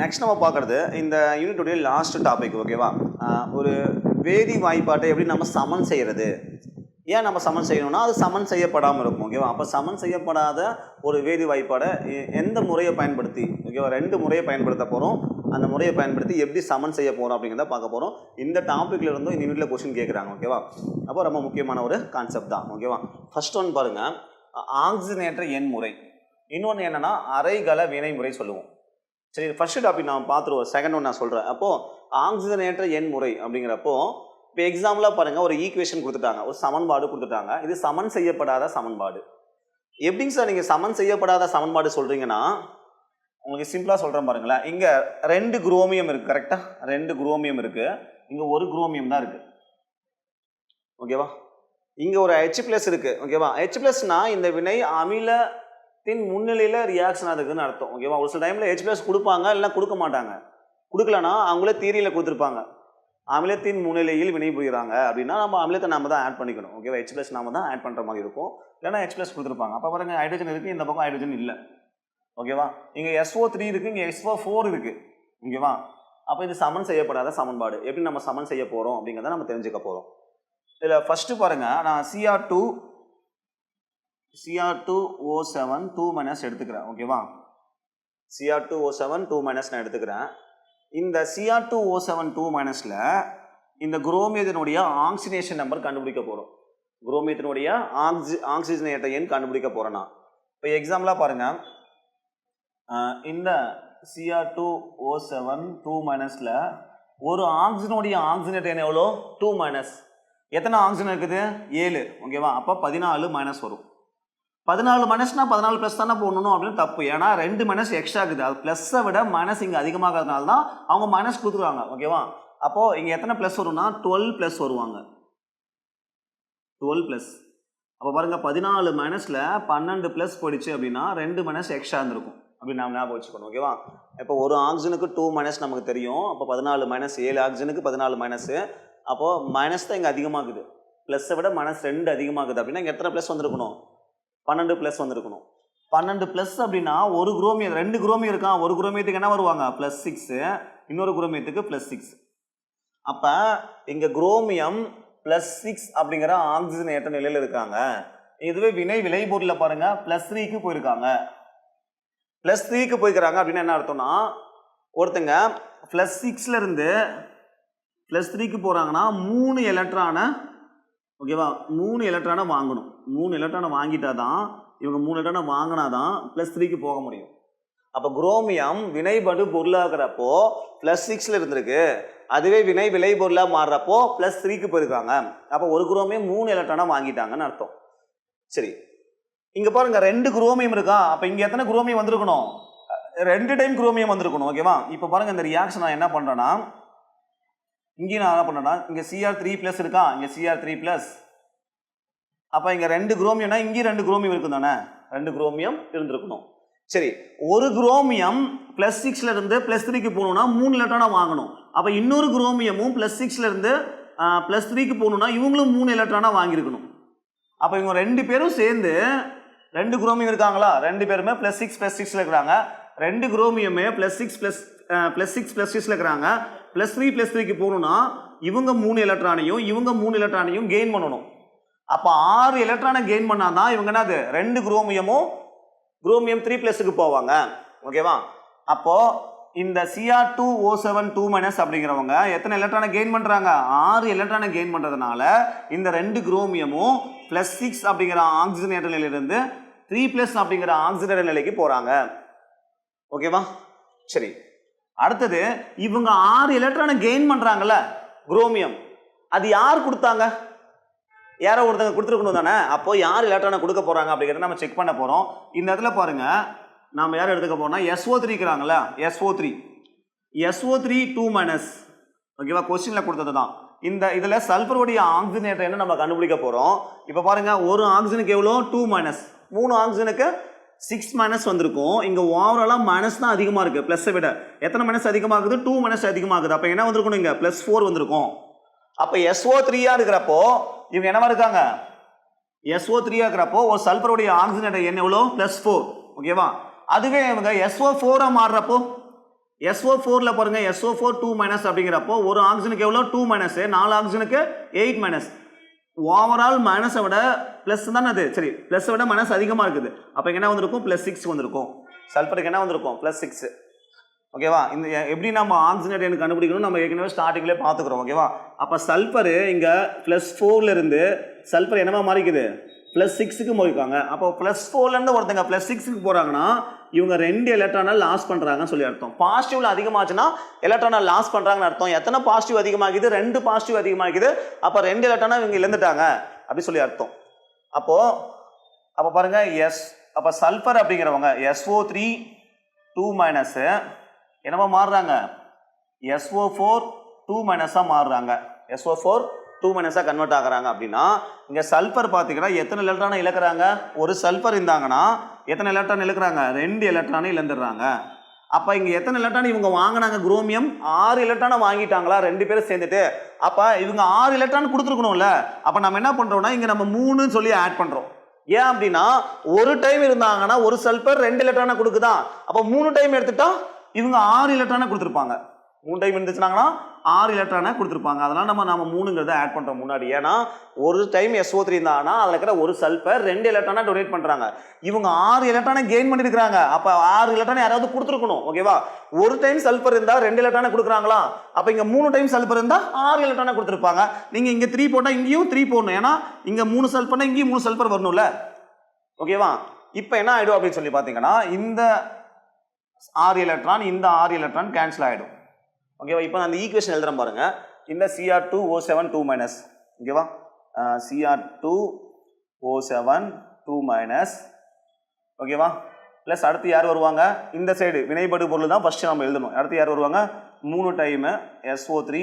Next நம்ம பார்க்குறது இந்த யூனிட்டுடைய லாஸ்ட் டாபிக் ஓகேவா ஒரு வேதி வாய்ப்பாட்டை எப்படி நம்ம சமன் செய்கிறது ஏன் நம்ம சமன் செய்யணும்னா அது சமன் செய்யப்படாமல் இருக்கும் ஓகேவா அப்போ சமன் செய்யப்படாத ஒரு வேதி வாய்ப்பாடை எந்த முறையை பயன்படுத்தி ஓகேவா ரெண்டு முறையை பயன்படுத்த போகிறோம் அந்த முறையை பயன்படுத்தி எப்படி சமன் செய்ய போகிறோம் அப்படிங்கிறத பார்க்க போகிறோம் இந்த டாப்பிக்கில் இருந்தும் இந்த யூனிட்ல கொஸ்டின் கேட்குறாங்க ஓகேவா அப்போ ரொம்ப முக்கியமான ஒரு கான்செப்ட் தான் ஓகேவா ஃபர்ஸ்ட் ஒன் பாருங்கள் ஆக்சிஜனேற்ற எண் முறை. இன்னொன்று என்னன்னா அரைகல வினை முறை சொல்லுவோம். சரி ஃபர்ஸ்ட் டாபிக் நான் பார்த்துருவோம். செகண்ட் ஒன் நான் சொல்கிறேன் அப்போது ஆக்சிஜனேற்ற எண் முறை அப்படிங்கிறப்போ இப்போ எக்ஸாம்பிளாக பாருங்கள் ஒரு ஈக்குவேஷன் கொடுத்துட்டாங்க. ஒரு சமன்பாடு கொடுத்துட்டாங்க. இது சமன் செய்யப்படாத சமன்பாடு. எப்படிங்க சார் நீங்கள் சமன் செய்யப்படாத சமன்பாடு சொல்கிறீங்கன்னா உங்களுக்கு சிம்பிளாக சொல்கிறேன் பாருங்களேன். இங்கே ரெண்டு குரோமியம் இருக்குது கரெக்டாக ரெண்டு குரோமியம் இருக்குது இங்கே ஒரு குரோமியம் தான் இருக்குது ஓகேவா? இங்கே ஒரு ஹெச் ப்ளஸ் இருக்குது ஓகேவா? ஹெச் பிளஸ்னால் இந்த வினை அமில தின் முன்னிலையில் ரியாக்ஷன் ஆகுதுன்னு அர்த்தம் ஓகேவா ஒரு சில டைமில் ஹெச் ப்ளஸ் கொடுப்பாங்க இல்லைனா கொடுக்க மாட்டாங்க. கொடுக்கலனா அவங்களே தீரியில் கொடுத்துருப்பாங்க. அமிலத்தின் முன்னிலையில் வினை புரிகிறாங்க அப்படின்னா நம்ம அமிலத்தை நாம தான் ஆட் பண்ணிக்கணும் ஓகேவா ஹெச் ப்ளஸ் நாம தான் ஆட் பண்ணுற மாதிரி இருக்கும். இல்லைன்னா ஹெச் ப்ளஸ் கொடுத்துருப்பாங்க. அப்போ பாருங்க ஹைட்ரஜன் இருக்குது இந்த பக்கம் ஹைட்ரஜன் இல்லை. ஓகேவா இங்கே எஸ்ஓ த்ரீ இருக்குது இங்கே எஸ்ஓ ஃபோர் இருக்குது ஓகேவா அப்போ இது சமன் செய்யப்படாத சமன்பாடு. எப்படி நம்ம சமன் செய்ய போகிறோம் அப்படிங்கிறத நம்ம தெரிஞ்சுக்க போகிறோம் இதில் ஃபஸ்ட்டு பாருங்கள் நான் C R two C R two O seven two minus எடுத்துக்கிறேன் ஓகேவா C R two O seven two minus நான் எடுத்துக்கிறேன். இந்த C R two O seven two மைனஸில் இந்த குரோமியத்தினுடைய ஆக்சிஜனேஷன் நம்பர் கண்டுபிடிக்க போகிறோம் குரோமியத்தினுடைய ஆக்சி ஆக்சிஜனேட்ட எண் கண்டுபிடிக்க போகிறேன் நான். இப்போ எக்ஸாம்பிளாக பாருங்கள் இந்த C R two O seven two மைனஸில் ஒரு ஆக்சிஜனுடைய ஆக்சிஜனேட் எண் எவ்வளோ? டூ மைனஸ் எத்தனை ஆக்சிஜன் இருக்குது? ஏழு ஓகேவா அப்போ பதினாலு மைனஸ் வரும். பதினாலு மனசுனா பதினாலு ப்ளஸ் தானே போடணும் அப்படின்னு தப்பு. ஏன்னா ரெண்டு மனசு எக்ஸ்ட்ரா இருக்குது. அது ப்ளஸ்ஸை விட மனசு இங்கே அதிகமாகிறதுனால தான் அவங்க மனசு கொடுத்துருவாங்க ஓகேவா அப்போது இங்கே எத்தனை ப்ளஸ் வரும்னா டுவெல் ப்ளஸ் வருவாங்க. டுவெல் ப்ளஸ் அப்போ பாருங்கள் பதினாலு மைனஸில் பன்னெண்டு ப்ளஸ் போயிடுச்சு அப்படின்னா ரெண்டு மைனஸ் எக்ஸ்ட்ரா இருந்திருக்கும். அப்படின்னு நாம் ஞாபகம் வச்சுக்கணும். ஓகேவா இப்போ ஒரு ஆக்சிஜனுக்கு டூ மைனஸ் நமக்கு தெரியும். அப்போ பதினாலு மைனஸ் ஏழு ஆக்சிஜனுக்கு பதினாலு மைனஸு அப்போது மைனஸ் தான் இங்கே அதிகமாகுது. ப்ளஸ்ஸை விட மைனஸ் ரெண்டு அதிகமாகுது. அப்படின்னா இங்கே எத்தனை ப்ளஸ் வந்திருக்கணும்? பன்னெண்டு ப்ளஸ் வந்திருக்கணும். பன்னெண்டு ப்ளஸ் அப்படின்னா ஒரு குரோமியம் ரெண்டு குரோமியம் இருக்கான் ஒரு குரோமியத்துக்கு என்ன வருவாங்க? ப்ளஸ் சிக்ஸு இன்னொரு குரோமியத்துக்கு ப்ளஸ் சிக்ஸ் அப்போ இங்கே குரோமியம் ப்ளஸ் சிக்ஸ் அப்படிங்கிற ஆக்சிஜன் ஏற்ற நிலையில் இருக்காங்க. இதுவே வினை விளைபொருளில் பாருங்கள் ப்ளஸ் த்ரீக்கு போயிருக்காங்க. ப்ளஸ் த்ரீக்கு போய்க்கிறாங்க அப்படின்னு என்ன அர்த்தம்னா ஒருத்தங்க ப்ளஸ் சிக்ஸ்லேருந்து ப்ளஸ் த்ரீக்கு போகிறாங்கன்னா மூணு எலக்ட்ரானை ஓகேவா மூணு எலக்ட்ரானை வாங்கணும். மூணு எலக்ட்ரானை வாங்கிட்டா தான் இவங்க மூணு எலக்ட்ரானை வாங்கினா தான் ப்ளஸ் த்ரீக்கு போக முடியும். அப்போ குரோமியம் வினைபடு பொருளாகிறப்போ ப்ளஸ் சிக்ஸில் இருந்திருக்கு. அதுவே வினை விளை பொருளாக மாறுறப்போ ப்ளஸ் த்ரீக்கு போயிருக்காங்க. அப்போ ஒரு குரோமியம் மூணு எலக்ட்ரானை வாங்கிட்டாங்கன்னு அர்த்தம். சரி. இங்கே பாருங்க ரெண்டு குரோமியம் இருக்கா? அப்போ இங்கே எத்தனை குரோமியம் வந்திருக்கணும்? ரெண்டு டைம் குரோமியம் வந்திருக்கணும் ஓகேவா இப்போ பாருங்க இந்த ரியாக்ஷன் நான் என்ன பண்ணுறேன்னா இங்கேயும் நான் என்ன பண்ணுறேன்னா இங்கே சிஆர் த்ரீ ப்ளஸ் இருக்கா? இங்கே சிஆர் த்ரீ ப்ளஸ் அப்போ இங்கே ரெண்டு குரோமியம்னா இங்கேயும் ரெண்டு குரோமியம் இருக்கும் தானே ரெண்டு குரோமியம் இருந்திருக்கணும். சரி ஒரு குரோமியம் ப்ளஸ் சிக்ஸ்ல இருந்து ப்ளஸ் த்ரீக்கு போகணும்னா மூணு எலக்ட்ரானை வாங்கணும். அப்போ இன்னொரு குரோமியமும் ப்ளஸ் சிக்ஸ்ல இருந்து ப்ளஸ் த்ரீக்கு போகணும்னா இவங்களும் மூணு எலக்ட்ரானா வாங்கியிருக்கணும். அப்போ இவங்க ரெண்டு பேரும் சேர்ந்து ரெண்டு குரோமியம் இருக்காங்களா? ரெண்டு பேருமே ப்ளஸ் சிக்ஸ் ப்ளஸ் சிக்ஸில் இருக்கிறாங்க. ரெண்டு குரோமியமே plus six plus plus six plus சிக்ஸில் இருக்கிறாங்க. ப்ளஸ் த்ரீ ப்ளஸ் த்ரீக்கு போகணும்னா இவங்க மூணு எலக்ட்ரானையும் இவங்க மூணு எலக்ட்ரானையும் கெயின் பண்ணணும். அப்போ ஆறு எலக்ட்ரானை கெயின் பண்ணாதான் இவங்க என்னது? ரெண்டு குரோமியமும் குரோமியம் த்ரீ ப்ளஸுக்கு போவாங்க. ஓகேவா அப்போது இந்த C R two O seven two minus அப்படிங்கிறவங்க எத்தனை எலக்ட்ரானை கெயின் பண்ணுறாங்க ஆறு எலக்ட்ரானை கெயின் பண்ணுறதுனால இந்த ரெண்டு குரோமியமும் ப்ளஸ் சிக்ஸ் அப்படிங்கிற ஆக்சிஜனேட்டர் நிலையிலிருந்து த்ரீ ப்ளஸ் அப்படிங்கிற ஆக்சிஜனேட்டர் நிலைக்கு போகிறாங்க ஓகேவா சரி. அடுத்தது இவங்க ஆறு எலக்ட்ரானை கெயின் பண்ணுறாங்கல்ல குரோமியம். அது யார் கொடுத்தாங்க? யாரோ ஒருத்தங்க கொடுத்துருக்கணும் தானே? அப்போ யார் எலக்ட்ரானை கொடுக்க போகிறாங்க அப்படிங்கிறத நம்ம செக் பண்ண போகிறோம் இந்த இடத்துல பாருங்க நாம யார் எடுத்துக்க போறோம்னா S O த்ரீக்கிறாங்களா S O three S O three two minus ஓகேவா கொஸ்டினில் கொடுத்தது தான். இந்த இதில் சல்ஃபருடைய ஆக்சிஜனேட்டர் என்ன நம்ம கண்டுபிடிக்க போகிறோம் இப்போ பாருங்க ஒரு ஆக்சிஜனுக்கு எவ்வளோ? டூ மைனஸ் மூணு ஆக்சிஜனுக்கு சிக்ஸ் மைனஸ் வந்திருக்கும். இங்கே ஓவராலாக மைனஸ் தான் அதிகமாக இருக்குது ப்ளஸ்ஸை விட. எத்தனை மைனஸ் அதிகமாகுது? டூ மைனஸ் அதிகமாகுது. அப்போ என்ன வந்திருக்கணும் இங்கே? ப்ளஸ் ஃபோர் வந்திருக்கும். அப்போ எஸ்ஓ த்ரீயாக இருக்கிறப்போ இவங்க என்னவா இருக்காங்க? எஸ்ஓ த்ரீயாக இருக்கிறப்போ ஒரு சல்பருடைய ஆக்சிஜன் எண் எவ்வளோ ப்ளஸ் ஃபோர் ஓகேவா அதுவே இவங்க எஸ்ஓ ஃபோராக மாறுறப்போ எஸ்ஓ ஃபோரில் பாருங்கள் எஸ்ஓ ஃபோர் டூ மைனஸ் அப்படிங்கிறப்போ ஒரு ஆக்சிஜனுக்கு எவ்வளோ டூ மைனஸ் நாலு ஆக்சிஜனுக்கு எயிட் மைனஸ் ஓவரால் மைனஸை விட ப்ளஸ் தானே அது? சரி ப்ளஸ்ஸை விட மைனஸ் அதிகமாக இருக்குது. அப்போ என்ன வந்திருக்கும்? ப்ளஸ் சிக்ஸ் வந்திருக்கும். சல்ஃபருக்கு என்ன வந்திருக்கும்? ப்ளஸ் சிக்ஸ் ஓகேவா? இந்த எப்படி நம்ம ஆக்சிஜன் எனக்கு கண்டுபிடிக்கணும் நம்ம ஏற்கனவே ஸ்டார்டிங்லேயே பார்த்துக்குறோம் ஓகேவா? அப்போ சல்ஃபரு இங்கே ப்ளஸ் இருந்து சல்ஃபர் என்னவா மாறிக்குது? ப்ளஸ் சிக்ஸுக்கு போயிருக்காங்க அப்போ ப்ளஸ் ஃபோர்லேருந்து ஒருத்தங்க ப்ளஸ் சிக்ஸுக்கு போகிறாங்கன்னா இவங்க ரெண்டு எலக்ட்ரானை லாஸ் பண்ணுறாங்கன்னு சொல்லி அர்த்தம். பாசிட்டிவ்ல அதிகமாச்சுன்னா எலக்ட்ரானை லாஸ் பண்ணுறாங்கன்னு அர்த்தம். எத்தனை பாசிட்டிவ் அதிகமாகுது? ரெண்டு பாசிட்டிவ் அதிகமாகுது. அப்போ ரெண்டு எலக்ட்ரானை இவங்க இழந்துட்டாங்க அப்படின்னு சொல்லி அர்த்தம். அப்போது அப்போ பாருங்க எஸ் அப்போ சல்ஃபர் அப்படிங்கிறவங்க எஸ்ஓ த்ரீ டூ மைனஸு என்னவா மாறுறாங்க? எஸ்ஓ ஃபோர் டூ மைனஸாக மாறுறாங்க. எஸ்ஓ ஃபோர் டூ மைனஸாக கன்வெர்ட் ஆகுறாங்க அப்படின்னா இங்கே சல்ஃபர் பார்த்தீங்கன்னா எத்தனை எலக்ட்ரானை இழக்கிறாங்க? ஒரு சல்ஃபர் இருந்தாங்கன்னா எத்தனை எலக்ட்ரான் இழக்கிறாங்க? ரெண்டு எலக்ட்ரானை இழந்துடுறாங்க. அப்போ இங்கே எத்தனை எலக்ட்ரான் இவங்க வாங்கினாங்க? குரோமியம் ஆறு எலக்ட்ரானை வாங்கிட்டாங்களா? ரெண்டு பேரும் சேர்ந்துட்டு. அப்போ இவங்க ஆறு எலக்ட்ரான் கொடுத்துருக்கணும்ல. அப்போ நம்ம என்ன பண்ணுறோம்னா இங்கே நம்ம மூணுன்னு சொல்லி ஆட் பண்ணுறோம் ஏன் அப்படின்னா ஒரு டைம் இருந்தாங்கன்னா ஒரு சல்பர் ரெண்டு எலக்ட்ரானை கொடுக்குதான். அப்போ மூணு டைம் எடுத்துட்டா இவங்க ஆறு எலக்ட்ரானை கொடுத்துருப்பாங்க. மூணு டைம் இருந்துச்சுனாங்கன்னா ஆறு எலக்ட்ரானை கொடுத்துருப்பாங்க. அதெல்லாம் நம்ம நம்ம மூணுங்கிறத ஆட் பண்ணுறோம் முன்னாடி. ஏன்னா ஒரு டைம் எஸ்ஓ த்ரீ இருந்தாங்கன்னா அதில் இருக்கிற ஒரு சல்ஃபர் ரெண்டு எலக்ட்ரானை டொனேட் பண்ணுறாங்க இவங்க ஆறு எலக்ட்ரானை கெயின் பண்ணியிருக்காங்க அப்போ ஆறு எலக்ட்ரானை யாராவது கொடுத்துருக்கணும் ஓகேவா ஒரு டைம் சல்ஃபர் இருந்தால் ரெண்டு எலக்ட்ரானை கொடுக்குறாங்களா? அப்போ இங்கே மூணு டைம் சல்பர் இருந்தால் ஆறு எலக்ட்ரானை கொடுத்துருப்பாங்க. நீங்கள் இங்கே த்ரீ போட்டால் இங்கேயும் த்ரீ போடணும். ஏன்னா இங்கே மூணு சல்ஃபர்னா இங்கேயும் மூணு சல்ஃபர் வரணும்ல. ஓகேவா இப்போ என்ன ஆகிடும் அப்படின்னு சொல்லி பார்த்தீங்கன்னா இந்த ஆர் எலக்ட்ரான் இந்த ஆர் எலக்ட்ரான் கேன்சல் ஆகிடும் ஓகேவா இப்போ அந்த ஈக்குவேஷன் எழுதுகிறேன் பாருங்கள் இந்த C R two O seven two minus ஓகேவா C R two O seven two minus ஓகேவா ப்ளஸ் அடுத்து யார் வருவாங்க? இந்த சைடு வினைபடு பொருள் தான் ஃபஸ்ட்டு நம்ம எழுதணும். அடுத்து யார் வருவாங்க? மூணு time S O three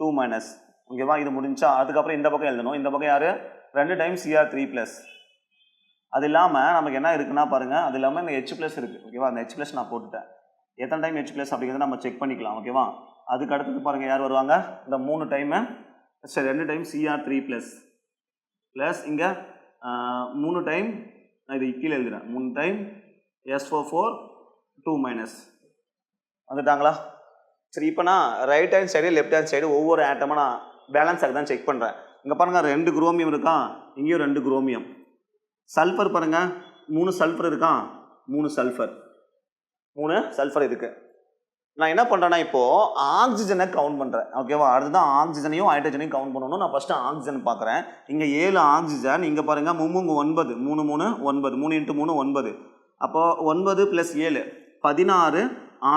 two minus ஓகேவா இது முடிஞ்சா அதுக்கப்புறம் இந்த பக்கம் எழுதணும். இந்த பக்கம் யார்? ரெண்டு டைம் சிஆர் த்ரீ ப்ளஸ் அது இல்லாமல் நமக்கு என்ன இருக்குன்னா பாருங்க அது இல்லாமல் இந்த ஹெச் ப்ளஸ் இருக்குது ஓகேவா அந்த ஹெச் ப்ளஸ் நான் போட்டுட்டேன். எத்தனை டைம் ஹெச் ப்ளஸ் அப்படிங்கிறத நம்ம செக் பண்ணிக்கலாம். ஓகேவா அதுக்கு அடுத்தது பாருங்கள் யார் வருவாங்க? இந்த மூணு டைமு சரி ரெண்டு time C R three plus plus இங்கே மூணு டைம் நான் இது கீழே எழுதுறேன். மூணு time S four four two minus வந்துட்டாங்களா? சரி இப்போ நான் right hand side left hand side ஒவ்வொரு ஆட்டமாக நான் பேலன்ஸ் ஆகுதான் செக் பண்ணுறேன் இங்கே பாருங்கள் ரெண்டு குரோமியம் இருக்கா? இங்கேயும் ரெண்டு குரோமியம் சல்ஃபர் பாருங்க. மூணு சல்ஃபர் இருக்கான் மூணு சல்ஃபர். மூணு சல்ஃபர் இருக்கு. நான் என்ன பண்ணுறேன்னா இப்போது ஆக்சிஜனை கவுண்ட் பண்ணுறேன் ஓகேவா அடுத்ததான் ஆக்சிஜனையும் ஹைட்ரஜனையும் கவுண்ட் பண்ணணும் நான் ஃபஸ்ட்டு ஆக்சிஜன் பார்க்குறேன். இங்கே ஏழு ஆக்சிஜன் இங்கே பாருங்கள் மும்முங்க ஒன்பது. மூணு மூணு ஒன்பது. மூணு இன்ட்டு மூணு ஒன்பது. அப்போது ஒன்பது ப்ளஸ் ஏழு பதினாறு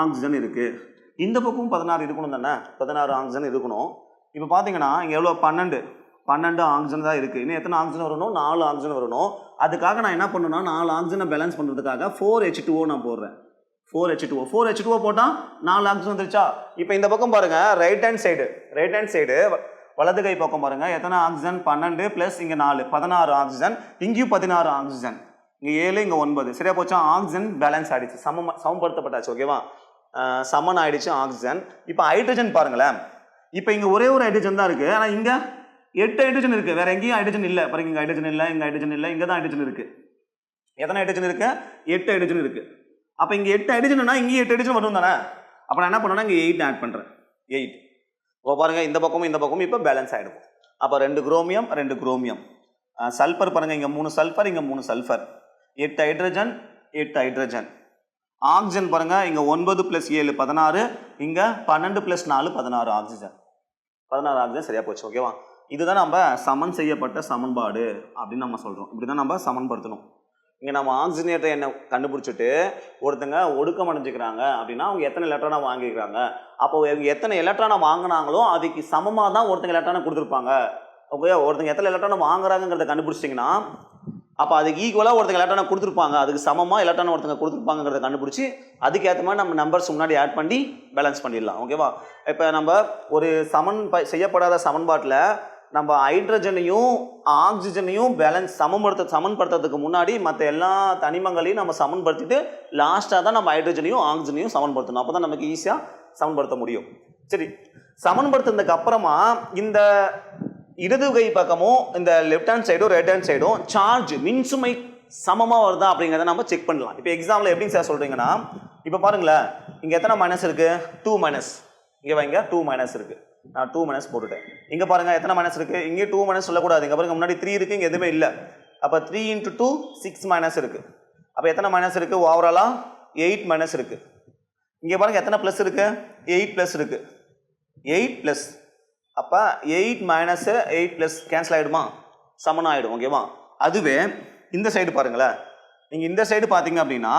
ஆக்சிஜன் இருக்குது இந்த பக்கம் பதினாறு இருக்கணும் தானே? பதினாறு ஆக்சிஜன் இருக்கணும். இப்போ பார்த்தீங்கன்னா இங்கே எவ்வளோ பன்னெண்டு. பன்னெண்டு ஆக்சிஜன் தான் இருக்குது இன்னும் எத்தனை ஆக்சிஜன் வரணும்? நாலு ஆக்சிஜன் வரணும். அதுக்காக நான் என்ன பண்ணுன்னா நாலு ஆக்சிஜனை பேலன்ஸ் பண்ணுறதுக்காக ஃபோர் ஹெச் டூஓ நான் போடுறேன். Four H two O four H two O போட்டால் நாலு ஆக்சிஜன் வந்துருச்சா? இப்போ இந்த பக்கம் பாருங்கள் right hand side right hand side வலது கை பக்கம் பாருங்கள் எத்தனை ஆக்சிஜன்? பன்னெண்டு ப்ளஸ் இங்கே நாலு பதினாறு ஆக்சிஜன். இங்கேயும் பதினாறு ஆக்சிஜன். இங்கே ஏழு இங்கே ஒன்பது. சரியா போச்சா? ஆக்சிஜன் பேலன்ஸ் ஆகிடுச்சு சம சமப்படுத்தப்பட்டாச்சு ஓகேவா சமன் ஆகிடுச்சு ஆக்சிஜன். இப்போ ஹைட்ரஜன் பாருங்களேன். இப்போ இங்கே ஒரே ஒரு ஹைட்ரஜன் தான் இருக்குது ஆனால் இங்கே எட்டு ஹைட்ரஜன் இருக்குது வேற எங்கேயும் ஹைட்ரஜன் இல்லை. பாருங்க இங்கே ஹைட்ரஜன் இல்லை இங்கே ஹைட்ரஜன் இல்லை இங்கே தான் ஹைட்ரஜன் இருக்குது எத்தனை ஹைட்ரஜன் இருக்கு? எட்டு ஹைட்ரஜன் இருக்கு. அப்போ இங்கே எட்டு ஹைட்ரஜன்னா இங்கேயும் எட்டு ஹைட்ரஜன் வரும் தானே? அப்போ நான் என்ன பண்ணேன்னா இங்கே எயிட் ஆட் பண்ணுறேன் எயிட் இப்போ பாருங்க இந்த பக்கமும் இந்த பக்கமும் இப்போ பேலன்ஸ் ஆகிடும் அப்போ ரெண்டு குரோமியம் ரெண்டு குரோமியம் சல்ஃபர் பாருங்க இங்கே மூணு சல்ஃபர் இங்கே மூணு சல்ஃபர் எட்டு ஹைட்ரஜன் எட்டு ஹைட்ரஜன் ஆக்சிஜன் பாருங்க இங்கே ஒன்பது ப்ளஸ் ஏழு பதினாறு. இங்கே பன்னெண்டு ப்ளஸ் நாலு பதினாறு ஆக்சிஜன் பதினாறு ஆக்சிஜன் சரியாக போச்சு ஓகேவா இதுதான் நம்ம சமன் செய்யப்பட்ட சமன்பாடு அப்படின்னு நம்ம சொல்கிறோம் இப்படி தான் நம்ம சமன்படுத்தணும். இங்கே நம்ம ஆக்சிஜனேட்டர் என்ன கண்டுபிடிச்சிட்டு ஒருத்தங்க ஒடுக்கம் அடைஞ்சிக்கிறாங்க அப்படின்னா அவங்க எத்தனை எலக்ட்ரானை வாங்கிக்கிறாங்க? அப்போ இவங்க எத்தனை எலக்ட்ரானை வாங்கினாங்களோ அதுக்கு சமமாக தான் ஒருத்தங்க எலக்ட்ரானை கொடுத்துருப்பாங்க. ஓகே ஒருத்தங்க எத்தனை எலக்ட்ரானை வாங்குறாங்கிறத கண்டுபிடிச்சிங்கன்னா அப்போ அதுக்கு ஈக்குவலாக ஒருத்தங்க எலக்ட்ரானை கொடுத்துருப்பாங்க. அதுக்கு சமமாக எலக்ட்ரானை ஒருத்தங்க கொடுத்துருப்பாங்கிறத கண்டுபிடிச்சி அதுக்கேற்ற மாதிரி நம்ம நம்பர்ஸ் முன்னாடி ஆட் பண்ணி பேலன்ஸ் பண்ணிடலாம். ஓகேவா இப்போ நம்ம ஒரு சமன் செய்யப்படாத சமன்பாட்டில் நம்ம ஹைட்ரஜனையும் ஆக்சிஜனையும் பேலன்ஸ் சமப்படுத்த சமன்படுத்துறதுக்கு முன்னாடி மற்ற எல்லா தனிமங்களையும் நம்ம சமன்படுத்திட்டு லாஸ்ட்டாக தான் நம்ம ஹைட்ரஜனையும் ஆக்சிஜனையும் சமன்படுத்தணும். அப்போ தான் நமக்கு ஈஸியாக சமன்படுத்த முடியும். சரி. சமன்படுத்துனதுக்கு அப்புறமா இந்த இடது கை பக்கமும் இந்த லெஃப்ட் ஹேண்ட் சைடும் ரைட் ஹேண்ட் சைடும் சார்ஜ் மின்சுமை சமமாக வருதா அப்படிங்கிறத நம்ம செக் பண்ணலாம். இப்போ எக்ஸாம்பிள் எப்படிங்க சார் சொல்கிறீங்கன்னா இப்போ பாருங்களேன். இங்கே எத்தனை மைனஸ் இருக்குது டூ மைனஸ் இங்கே வைங்க டூ மைனஸ் இருக்குது நான் டூ மைனஸ் போட்டுட்டேன். இங்கே பாருங்கள் எத்தனை மைனஸ் இருக்குது இங்கே டூ மைனஸ் சொல்லக்கூடாது. இங்கே பாருங்க முன்னாடி த்ரீ இருக்குது இங்கே எதுவுமே இல்லை. அப்போ three into two six minus இருக்குது அப்போ எத்தனை மைனஸ் இருக்குது ஓவராலாக எயிட் மைனஸ் இருக்குது இங்கே பாருங்க எத்தனை ப்ளஸ் இருக்குது எயிட் ப்ளஸ் இருக்குது எயிட் ப்ளஸ் அப்போ eight minus eight plus cancel ஆகிடுமா சமன் ஆகிடும் ஓகேவா அதுவே இந்த சைடு பாருங்களேன். நீங்கள் இந்த சைடு பார்த்தீங்க அப்படின்னா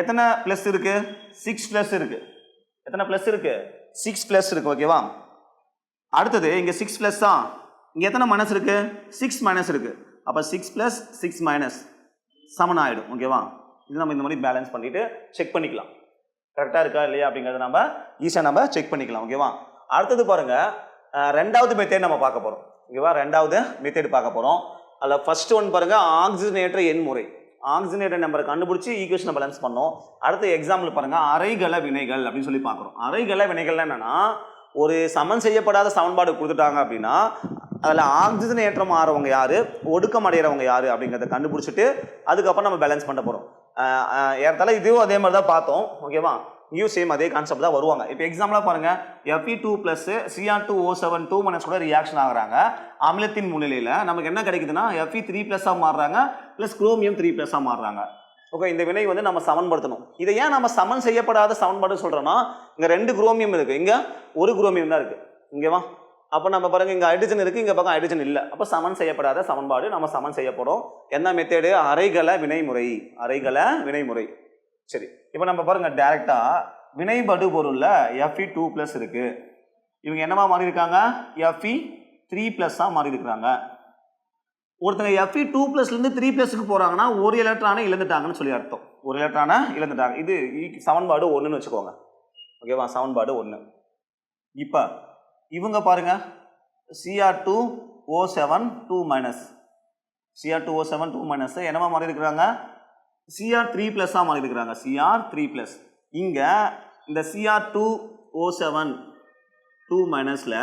எத்தனை ப்ளஸ் இருக்குது சிக்ஸ் ப்ளஸ் இருக்குது எத்தனை ப்ளஸ் இருக்குது சிக்ஸ் ப்ளஸ் இருக்குது ஓகேவா அடுத்தது இங்கே சிக்ஸ் ப்ளஸ் தான் இங்கே எத்தனை மைனஸ் இருக்குது சிக்ஸ் மைனஸ் இருக்குது அப்போ சிக்ஸ் ப்ளஸ் சிக்ஸ் மைனஸ் சமன் ஆகிடும் ஓகேவா இது நம்ம இந்த மாதிரி பேலன்ஸ் பண்ணிவிட்டு செக் பண்ணிக்கலாம். கரெக்டாக இருக்கா இல்லையா அப்படிங்கிறத நம்ம ஈஸியாக நம்ம செக் பண்ணிக்கலாம் ஓகேவா அடுத்தது பாருங்கள் ரெண்டாவது மெத்தேட் நம்ம பார்க்க போகிறோம் ஓகேவா ரெண்டாவது மெத்தேட் பார்க்க போகிறோம் அதில் ஃபர்ஸ்ட் ஒன் பாருங்கள் ஆக்சிஜனேட்டர் எண் முறை. ஆக்சிஜனேட்டர் நம்பரை கண்டுபிடிச்சி ஈக்குவேஷனை பேலன்ஸ் பண்ணோம். அடுத்த எக்ஸாம்பிள் பாருங்கள் அரைகல வினைகள் அப்படின்னு சொல்லி பார்க்குறோம். அரைகல வினைகள்லாம் என்னென்னா ஒரு சமன் செய்யப்படாத சமன்பாடு கொடுத்துட்டாங்க அப்படின்னா அதில் ஆக்சிஜன் ஏற்றம் ஆறவங்க யார் ஒடுக்கம் அடைகிறவங்க யார் அப்படிங்கிறத கண்டுபிடிச்சிட்டு அதுக்கப்புறம் நம்ம பேலன்ஸ் பண்ண போகிறோம் ஏறத்தால இதுவும் அதே மாதிரி தான் பார்த்தோம் ஓகேவா இங்கேயும் சேம் அதே கான்செப்ட் தான் வருவாங்க. இப்போ எக்ஸாம்பிளாக பாருங்கள் F E two plus C R two O seven two minus கூட ரியாக்ஷன் ஆகுறாங்க. அமிலத்தின் முன்னிலையில் நமக்கு என்ன கிடைக்குதுன்னா எஃப்இ த்ரீ ப்ளஸ்ஸாக மாறுறாங்க ப்ளஸ் குரோமியம் த்ரீ ப்ளஸ்ஸாக மாறுறாங்க. ஓகே இந்த வினை வந்து நம்ம சமன்படுத்தணும். இதை ஏன் நம்ம சமன் செய்யப்படாத சமன்பாடு சொல்கிறோன்னா இங்கே ரெண்டு குரோமியம் இருக்குது இங்கே ஒரு குரோமியம் தான் இருக்குது இங்கேவா அப்போ நம்ம பாருங்கள் இங்கே ஹைட்ரஜன் இருக்குது இங்கே பக்கம் ஹைட்ரஜன் இல்லை. அப்போ சமன் செய்யப்படாத சமன்பாடு நம்ம சமன் செய்யப்படும். என்ன மெத்தேடு அரைகல வினைமுறை. அரைகல வினைமுறை. சரி. இப்போ நம்ம பாருங்கள் டேரெக்டா வினைபடு பொருளில் எஃப்இ டூ ப்ளஸ் இருக்குது இவங்க என்னவா மாறி இருக்காங்க எஃப்இ த்ரீ ப்ளஸ்ஸாக மாறி இருக்கிறாங்க ஒருத்தங்க எஃப்இ டூ ப்ளஸ்லேருந்து த்ரீ ப்ளஸ்க்கு போகிறாங்கன்னா ஒரு எலக்ட்ரானை இழந்துட்டாங்கன்னு சொல்லி அர்த்தம். ஒரு எலக்ட்ரானை இழந்துட்டாங்க. இது ஈ- சமன்பாடு ஒன்றுன்னு வச்சுக்கோங்க. ஓகேவா சமன்பாடு ஒன்று இப்போ இவங்க பாருங்க. C R two O seven two minus C R two O seven two minus என்னவா மாறி இருக்கிறாங்க சிஆர் த்ரீ ப்ளஸ்ஸாக மாறி இருக்கிறாங்க சிஆர் த்ரீ ப்ளஸ் இங்கே இந்த C R two O seven two மைனஸில்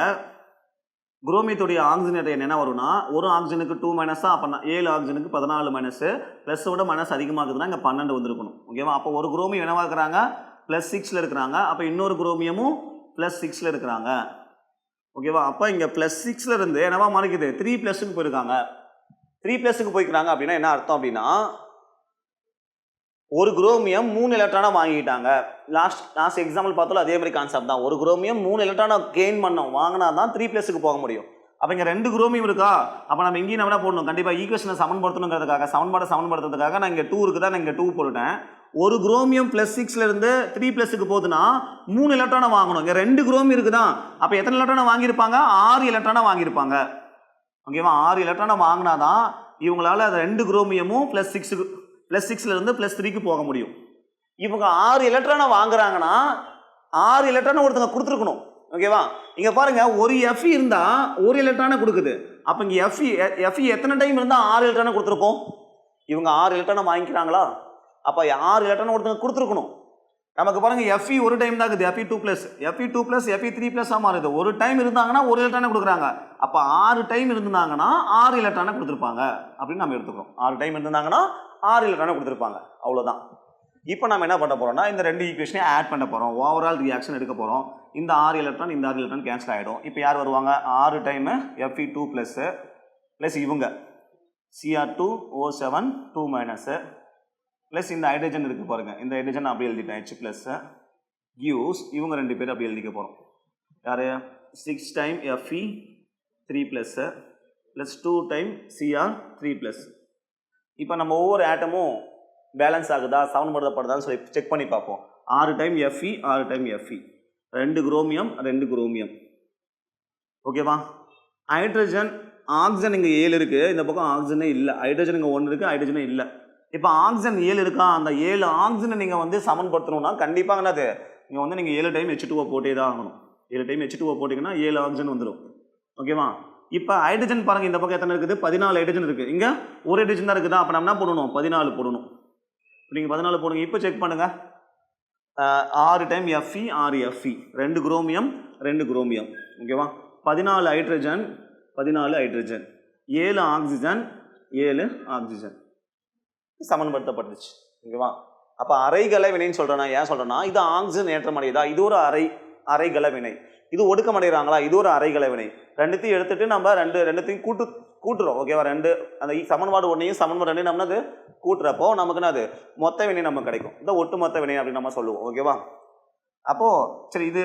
குரோமியத்துடைய ஆக்சிஜனேட்டர் என்ன வரும்னா ஒரு ஆக்சிஜனுக்கு டூ மைனஸாக அப்போ ஏழு ஆக்சிஜனுக்கு பதினாலு மைனஸு ப்ளஸ்ஸோட மைனஸ் அதிகமாகுதுன்னா இங்கே பன்னெண்டு வந்திருக்கணும். ஓகேவா அப்போ ஒரு குரோமியம் என்னவா இருக்கிறாங்க? ப்ளஸ் சிக்ஸில் இருக்கிறாங்க. அப்போ இன்னொரு குரோமியமும் ப்ளஸ் சிக்ஸில் இருக்கிறாங்க. ஓகேவா அப்போ இங்கே ப்ளஸ் சிக்ஸில் இருந்து என்னவா மாறிக்குது? த்ரீ ப்ளஸுக்கு போயிருக்காங்க. த்ரீ ப்ளஸுக்கு போய்க்கிறாங்க அப்படின்னா என்ன அர்த்தம் அப்படின்னா ஒரு குரோமியம் மூணு எலக்ட்ரானை வாங்கிட்டாங்க. லாஸ்ட் லாஸ்ட் எக்ஸாம்பிள் பார்த்தாலும் அதே மாதிரி கான்செப்ட் தான். ஒரு குரோமியம் மூணு எலக்ட்ரானை கெயின் பண்ணோம். வாங்கினா தான் த்ரீ பிளஸுக்கு போக முடியும். அப்போ இங்கே ரெண்டு குரோமியம் இருக்கா? அப்போ நம்ம இங்கேயும் நம்ம என்ன போடணும். கண்டிப்பாக ஈக்குவேஷனை சமன்படுத்தணுங்கிறதுக்காக சமன்பாடை சமன்படுத்துறதுக்காக நான் இங்கே டூ இருக்குதா? நான் இங்கே டூ போட்டுட்டேன். ஒரு குரோமியம் ப்ளஸ் சிக்ஸ்லேருந்து த்ரீ ப்ளஸுக்கு போகுதுன்னா மூணு எலக்ட்ரானை வாங்கணும். இங்கே ரெண்டு குரோமியம் இருக்குதா? அப்போ எத்தனை எலக்ட்ரானை வாங்கியிருப்பாங்க? ஆறு எலக்ட்ரானை வாங்கியிருப்பாங்க. ஓகேவா? ஆறு எலக்ட்ரானை வாங்கினா தான் இவங்களால ரெண்டு குரோமியமும் ப்ளஸ் சிக்ஸுக்கு ப்ளஸ் சிக்ஸ்லேருந்து ப்ளஸ் த்ரீக்கு போக முடியும். இவங்க ஆறு எலக்ட்ரானை வாங்குறாங்கன்னா ஆறு எலக்ட்ரானை ஒருத்தங்க கொடுத்துருக்கணும். ஓகேவா இங்கே பாருங்கள் ஒரு எஃப்இ இருந்தால் ஒரு எலக்ட்ரானை கொடுக்குது. அப்போ இங்கே எஃப்இ எஃப்இ எத்தனை டைம் இருந்தால் ஆறு எலக்ட்ரானை கொடுத்துருக்கோம் இவங்க ஆறு எலக்ட்ரானை வாங்கிக்கிறாங்களா? அப்போ ஆறு எலக்ட்ரானை ஒருத்தங்க கொடுத்துருக்கணும். நமக்கு பாருங்கள் எஃப்இ ஒரு டைம் தான் இருக்குது. F E two plus F E two plus F E three ப்ளஸ்ஸாக மாறுது. ஒரு டைம் இருந்தாங்கன்னா ஒரு எலக்ட்ரானை கொடுக்குறாங்க. அப்போ ஆறு டைம் இருந்தாங்கன்னா ஆறு எலக்ட்ரானை கொடுத்துருப்பாங்க. அப்படின்னு நம்ம எடுத்துக்கிறோம். ஆறு டைம் இருந்தாங்கன்னா ஆறு எலக்ட்ரானை கொடுத்துருப்பாங்க. அவ்வளோதான் இப்போ நம்ம என்ன பண்ண போகிறோம்னா இந்த ரெண்டு ஈக்குவேஷனையும் ஆட் பண்ண போகிறோம் ஓவரால் ரியாக்ஷன் எடுக்க போகிறோம் இந்த ஆறு எலக்ட்ரான் இந்த ஆறு எலக்ட்ரான் கேன்சல் ஆகிடும் இப்போ யார் வருவாங்க? ஆறு time F E two plus plus இவங்க. C R two O seven two minus plus இந்த ஹைட்ரஜன் இருக்குது பாருங்கள் இந்த ஹைட்ரஜன் அப்படி எழுதிட்டேன். ஹெச் ப்ளஸ்ஸு கியூஸ் இவங்க ரெண்டு பேரும் அப்படி எழுதிக்க போகிறோம் யார்? Six time F E three plus plus two time C R three plus இப்போ நம்ம ஒவ்வொரு ஆட்டமும் பேலன்ஸ் ஆகுதா? சமன்படுத்தப்படுதான்னு சொல்லி செக் பண்ணி பார்ப்போம். ஆறு டைம் எஃப்இ ஆறு டைம் எஃப்இ ரெண்டு குரோமியம் ரெண்டு குரோமியம் ஓகேவா ஹைட்ரஜன் ஆக்சிஜன் இங்கே ஏழு இருக்குது இந்த பக்கம் ஆக்சிஜனே இல்லை. ஹைட்ரஜன் இங்கே ஒன்று இருக்குது ஹைட்ரஜனே இல்லை. இப்போ ஆக்சிஜன் ஏழு இருக்கா? அந்த ஏழு ஆக்சிஜனை நீங்கள் வந்து சமன்படுத்தணும்னா கண்டிப்பாக என்னது? நீங்கள் வந்து நீங்கள் ஏழு டைம் ஹெச் டூஓ போட்டே தான் ஆகணும். ஏழு டைம் ஹெச் டூஓ போட்டிங்கன்னா ஏழு ஆக்சிஜன் வந்துடும் ஓகேவா இப்போ ஹைட்ரஜன் பாருங்கள் இந்த பக்கம் எத்தனை இருக்குது? பதினாலு ஹைட்ரஜன் இருக்குது இங்கே ஒரு ஹைட்ரஜன் தான் இருக்குதா. அப்போ நம்ம என்ன போடணும்? பதினாலு போடணும். நீங்கள் பதினாலு போடுங்க. இப்போ செக் பண்ணுங்கள் ஆறு டைம் எஃப்இ ஆறு எஃப்இ ரெண்டு குரோமியம் ரெண்டு குரோமியம் ஓகேவா பதினாலு ஹைட்ரஜன் பதினாலு ஹைட்ரஜன் ஏழு ஆக்சிஜன் ஏழு ஆக்சிஜன் சமன்படுத்தப்பட்டுச்சு. ஓகேவா அப்போ அரைகல வினைன்னு சொல்கிறேன்னா ஏன் சொல்கிறேன்னா இது ஆக்சிஜன் ஏற்றம் அடையுதா இது ஒரு அரை அரைகலை வினை இது ஒடுக்கம் அடைகிறாங்களா இது ஒரு அரைகல வினை ரெண்டுத்தையும் எடுத்துட்டு நம்ம ரெண்டு ரெண்டுத்தையும் கூட்டு கூட்டுறோம். ஓகேவா? ரெண்டு அந்த சமன்பாடு ஒன்றையும் சமன்பாடு ரெண்டையும் நம்ம அது கூட்டுறப்போ நமக்குன்னு அது மொத்த வினை நமக்கு கிடைக்கும். இந்த ஒட்டு மொத்த வினை அப்படின்னு நம்ம சொல்லுவோம். ஓகேவா? அப்போது சரி இது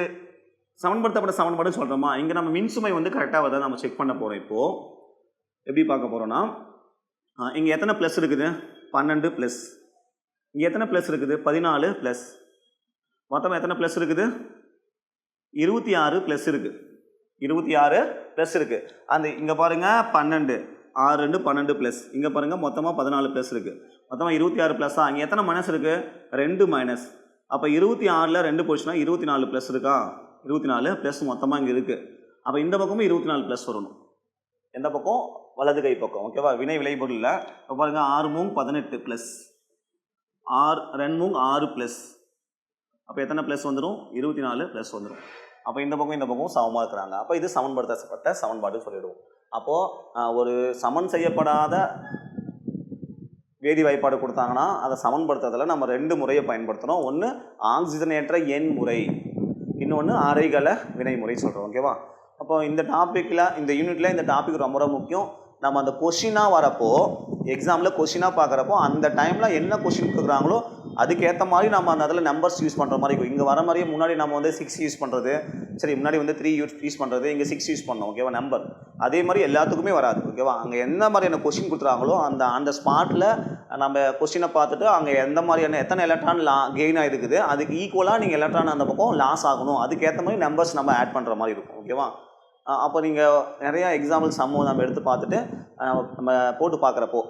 சமன்படுத்தப்பட்ட சமன்பாடு சொல்கிறோமா இங்கே நம்ம மின்சுமை வந்து கரெக்டாக வருதா? நம்ம செக் பண்ண போகிறோம் இப்போது எப்படி பார்க்க போகிறோன்னா இங்கே எத்தனை ப்ளஸ் இருக்குது? பன்னெண்டு ப்ளஸ் இங்கே எத்தனை ப்ளஸ் இருக்குது? பதினாலு ப்ளஸ் மொத்தம் எத்தனை ப்ளஸ் இருக்குது? இருபத்தி ஆறு ப்ளஸ் இருக்கு. இருபத்தி ஆறு ப்ளஸ் இருக்கு. அந்த இங்கே பாருங்க பன்னெண்டு. ஆறு ரெண்டு பன்னெண்டு ப்ளஸ் இங்கே பாருங்க மொத்தமாக பதினாலு ப்ளஸ் இருக்கு. மொத்தமாக இருபத்தி ஆறு ப்ளஸ்ஸா இங்கே எத்தனை மைனஸ் இருக்கு? ரெண்டு மைனஸ் அப்போ இருபத்தி ஆறில் ரெண்டு போச்சுன்னா இருபத்தி நாலு ப்ளஸ் இருக்கா? இருபத்தி நாலு ப்ளஸ் மொத்தமாக இங்கே இருக்கு. அப்போ இந்த பக்கமும் இருபத்தி நாலு ப்ளஸ் வரணும். எந்த பக்கம்? வலது கை பக்கம். ஓகேவா வினை விளைபொருளில் இப்போ பாருங்கள் ஆறு மூங் பதினெட்டு ப்ளஸ் ஆறு ரெண்டு மூங் ஆறு ப்ளஸ் அப்போ எத்தனை ப்ளஸ் வந்துடும் இருபத்தி நாலு ப்ளஸ் வந்துடும் அப்போ இந்த பக்கம் இந்த பக்கம் சமமாக இருக்கிறாங்க. அப்போ இது சமன்படுத்தப்பட்ட சமன்பாடு சொல்லிடுவோம். அப்போது ஒரு சமன் செய்யப்படாத வேதி வாய்ப்பாடு கொடுத்தாங்கன்னா அதை சமன்படுத்துறதுல நம்ம ரெண்டு முறையை பயன்படுத்துகிறோம் ஒன்று ஆக்சிஜனேற்ற எண் முறை. இன்னொன்று அறைகள வினை முறை சொல்கிறோம் ஓகேவா அப்போ இந்த டாப்பிக்கில் இந்த யூனிட்டில் இந்த டாபிக் ரொம்ப ரொம்ப முக்கியம். நம்ம அந்த கொஷினாக வரப்போ எக்ஸாமில் கொஷினாக பார்க்குறப்போ அந்த டைமில் என்ன கொஷின் கொடுக்குறாங்களோ அதுக்கேற்ற மாதிரி நம்ம அந்த அதில் நம்பர்ஸ் யூஸ் பண்ணுற மாதிரி இருக்கும். இங்கே வர மாதிரியே முன்னாடி நம்ம வந்து சிக்ஸ் யூஸ் பண்ணுறது சரி முன்னாடி வந்து த்ரீ யூஸ் யூஸ் பண்ணுறது இங்கே சிக்ஸ் யூஸ் பண்ணோம் ஓகேவா நம்பர் அதே மாதிரி எல்லாத்துக்குமே வராது ஓகேவா அங்கே என்ன மாதிரியான கொஸ்டின் கொடுத்துறாங்களோ அந்த அந்த ஸ்பாட்டில் நம்ம கொஸ்டினை பார்த்துட்டு அங்கே எந்த மாதிரியான எத்தனை எலக்ட்ரான் லா கெயின் ஆகிருக்குது அதுக்கு ஈக்குவலாக நீங்கள் எலக்ட்ரான் அந்த பக்கம் லாஸ் ஆகணும். அதுக்கேற்ற மாதிரி நம்பர்ஸ் நம்ம ஆட் பண்ணுற மாதிரி இருக்கும் ஓகேவா அப்போ நீங்கள் நிறையா எக்ஸாம்பிள் சம்மு நம்ம எடுத்து பார்த்துட்டு நம்ம போட்டு பார்க்குறப்போ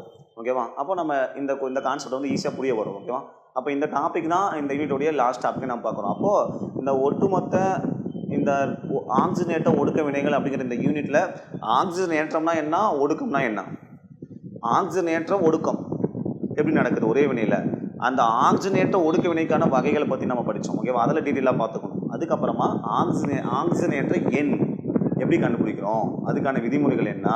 ஓகேவா அப்போ நம்ம இந்த இந்த கான்செப்ட் வந்து ஈஸியாக புரிய வரும் ஓகேவா அப்போ இந்த டாபிக் தான் இந்த யூனிட்டோடைய லாஸ்ட் டாபிக் நம்ம பார்க்குறோம் அப்போது இந்த ஒட்டுமொத்த இந்த ஆக்சிஜனேற்ற ஒடுக்க வினைகள் அப்படிங்கிற இந்த யூனிட்டில் ஆக்சிஜனேற்றம்னா என்ன? ஒடுக்கம்னா என்ன? ஆக்சிஜனேற்ற ஒடுக்கம். எப்படி நடக்குது? ஒரே வினையில். அந்த ஆக்சிஜனேற்ற ஒடுக்க வினைக்கான வகைகளை பற்றி நம்ம படித்தோம் ஓகேவா அதில் டீட்டெயிலாக பார்த்துக்கணும். அதுக்கப்புறமா ஆக்சிஜனே ஆக்சிஜனேற்ற எண் எப்படி கண்டுபிடிக்கிறோம்? அதுக்கான விதிமுறைகள் என்ன?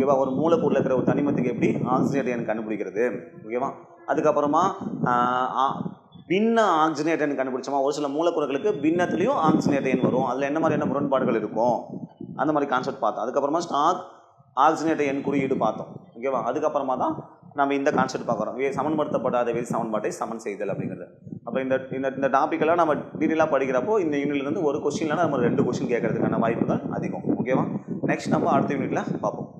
ஓகேவா? ஒரு மூலக்கூறில் இருக்கிற ஒரு தனிமத்துக்கு எப்படி ஆக்சிஜனேற்ற எண் கண்டுபிடிக்கிறது? ஓகேவா? அதுக்கப்புறமா ஆ- பின்ன ஆக்சிஜனேட்டன் கண்டுபிடிச்சோமா? ஒரு சில மூலக்கூறுகளுக்கு பின்னத்துலேயும் ஆக்சிஜனேட்டன் வரும். அதில் என்ன மாதிரியான முரண்பாடுகள் இருக்கும்? அந்த மாதிரி கான்செப்ட் பார்த்தோம். அதுக்கப்புறமா ஸ்டாக் ஆக்சிஜனேட் என் குறியீடு பார்த்தோம். ஓகேவா? அதுக்கப்புறமா தான் நம்ம இந்த கான்செப்ட் பார்க்குறோம். வே சமன்படுத்தப்படாத வெளி சமன்பாட்டை சமன் செய்தல் அப்படிங்கிறது. அப்போ இந்த இந்த இந்த டாப்பிக்கெல்லாம் நம்ம டீட்டெயிலாக படிக்கிறப்போ இந்த யூனிட்லேருந்து ஒரு கொஸ்டின்லாம் நம்ம ரெண்டு கொஸ்டின் கேட்கறதுக்கான வாய்ப்புகள் அதிகம். ஓகேவா? நெக்ஸ்ட் நம்ம அடுத்த யூனிட்டில் பார்ப்போம்.